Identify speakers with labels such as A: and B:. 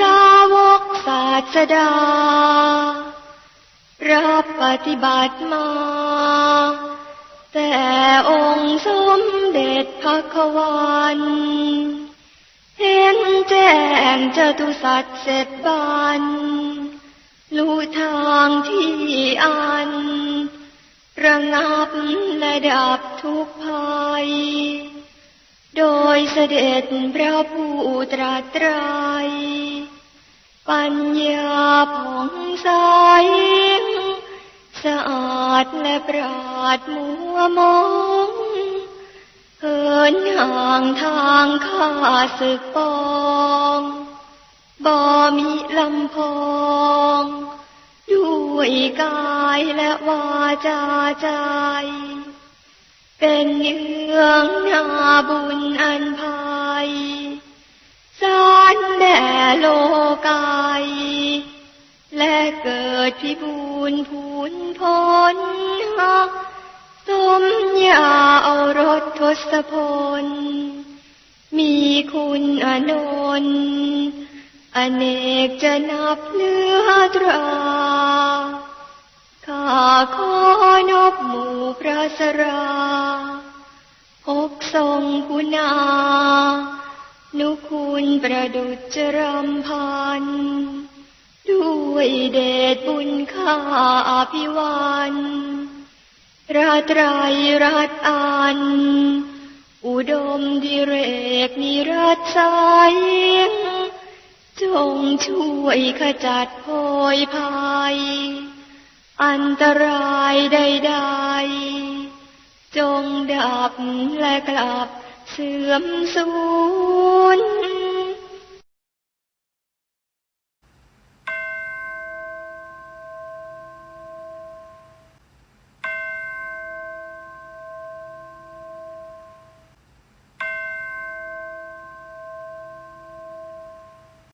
A: สาวกศาสดา รับปฏิบัติมา แต่องค์สมเด็จพระควันเห็นแจ้งเจตุสัตว์เสร็จบันรู้ทางที่อัน ระงับและดับทุกภัย โดยเสด็จพระผู้ตรัสไตรยปัญญาผ่องใสสะอาดและปราดมัวมองเหินห่างทางข้าศึกปองบ่มีลำพองด้วยกายและวาจาใจ เป็นเนืองนาบุญอันภัยสารแด่โลกายและเกิดพิบูรพูนพ้นหักสมยาเอารถทศพล มีคุณอนนอเนกจะนับเลือตรา พระสราพกทรงคุณา นุคุณประดุจจรำพัน ด้วยเดชบุญข้าอภิวันพระไตรรัตอัน อุดมดิเรกนิรัตสายจงช่วยขจัดโพยภัย อันตรายใดๆ จงดับและกลับเสื่อมสูญ